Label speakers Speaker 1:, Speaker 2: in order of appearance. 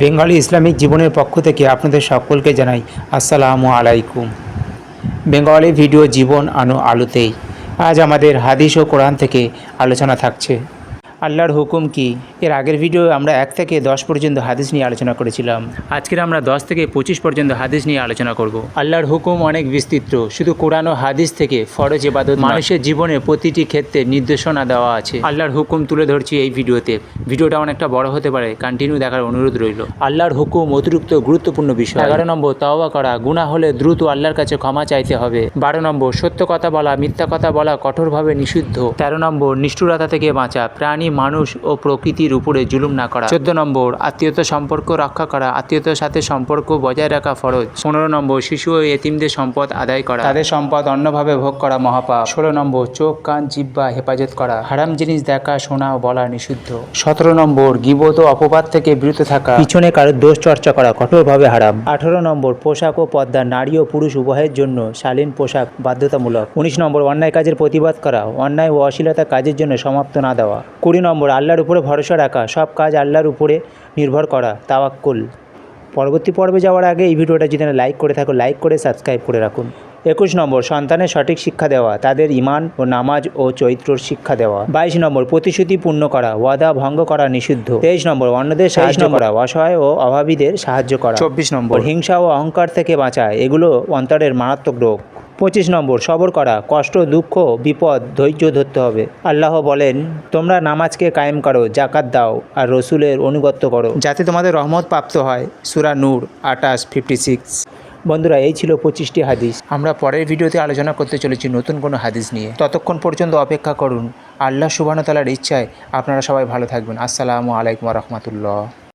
Speaker 1: Bengali Islamic জীবনের পক্ষ থেকে আপনাদের সকলকে জানাই আসসালামু আলাইকুম। বেঙ্গলি ভিডিও জীবন আনো আলোতেই। আজ আমাদের হাদিস ও কোরআন থেকে আলোচনা থাকছে। আল্লাহর হুকুম কি? এর আগের ভিডিও আমরা এক থেকে দশ পর্যন্ত হাদিস নিয়ে আলোচনা করেছিলাম। আজকের আমরা দশ থেকে পঁচিশ পর্যন্ত হাদিস নিয়ে আলোচনা করব। আল্লাহর হুকুম অনেক বিস্তৃত। শুধু কোরআন ও হাদিস থেকে ফরজ এবাদত মানুষের জীবনে প্রতিটি ক্ষেত্রে নির্দেশনা দেওয়া আছে। আল্লাহর হুকুম তুলে ধরছি এই ভিডিওতে ভিডিওটা অনেকটা বড় হতে পারে। কন্টিনিউ দেখার অনুরোধ রইল। আল্লাহর হুকুম অতিরিক্ত গুরুত্বপূর্ণ বিষয়। এগারো নম্বর, তওবা করা। গুণা হলে দ্রুত আল্লাহর কাছে ক্ষমা চাইতে হবে। বারো নম্বর, সত্য কথা বলা, মিথ্যা কথা বলা কঠোরভাবে নিষিদ্ধ। তেরো নম্বর, নিষ্ঠুরতা থেকে বাঁচা। প্রাণী মানুষ ও প্রকৃতির উপরে জুলুম না করা। চোদ্দ নম্বর, আত্মীয়তা সম্পর্ক রক্ষা করা, আত্মীয়তার সাথে সম্পর্ক বজায় রাখা ফরজ। পনেরো নম্বর, শিশু ও এতিমদের সম্পদ আদায় করা। তাদের সম্পদ অন্যভাবে ভোগ করা মহাপাপ। ষোলো নম্বর, চোখ, কান জিব্বা হেফাজত করা। হারাম জিনিস দেখা, শোনা ও বলা নিষিদ্ধ। সতেরো নম্বর, গিবত ও অপবাদ থেকে বিরত থাকা। পিছনে কারোর দোষ চর্চা করা কঠোরভাবে হারাম। আঠারো নম্বর, পোশাক ও পদ্মা নারী ও পুরুষ উভয়ের জন্য শালীন পোশাক বাধ্যতামূলক। উনিশ নম্বর, অন্যায় কাজের প্রতিবাদ করা। অন্যায় ও অশ্লীলতা কাজের জন্য সমাপ্ত না দেওয়া। কুড়ি নম্বর আল্লাহর উপরে ভরসা রাখা সব কাজ আল্লাহর উপরে নির্ভর করা তাওয়াক্কুল। পরবর্তী পর্বে যাওয়ার আগে এই ভিডিওটা যদি না লাইক করে থাকো লাইক করে সাবস্ক্রাইব করে রাখুন। একুশ নম্বর সন্তানের সঠিক শিক্ষা দেওয়া তাদের ইমান ও নামাজ ও চৈত্রর শিক্ষা দেওয়া। বাইশ নম্বর প্রতিশ্রুতি পূর্ণ করা ওয়াদা ভঙ্গ করা নিষিদ্ধ। তেইশ নম্বর অন্যদের সাহায্য করা অসহায় ও অভাবীদের সাহায্য করা। চব্বিশ নম্বর। হিংসা ও অহংকার থেকে বাঁচা এগুলো অন্তরের মারাত্মক রোগ। পঁচিশ নম্বর, সবর করা, কষ্ট, দুঃখ, বিপদ, ধৈর্য ধরতে হবে। আল্লাহ বলেন, তোমরা নামাজকে কায়েম করো জাকাত দাও আর রসুলের অনুগত্য করো, যাতে তোমাদের রহমত প্রাপ্ত হয়। সুরা নূর আটাশ ফিফটি সিক্স বন্ধুরা, এই ছিল পঁচিশটি হাদিস। আমরা পরের ভিডিওতে আলোচনা করতে চলেছি নতুন কোনো হাদিস নিয়ে। ততক্ষণ পর্যন্ত অপেক্ষা করুন। আল্লাহ সুবাহতালার ইচ্ছায় আপনারা সবাই ভালো থাকবেন। আসসালামু আলাইকুম রহমতুল্লাহ।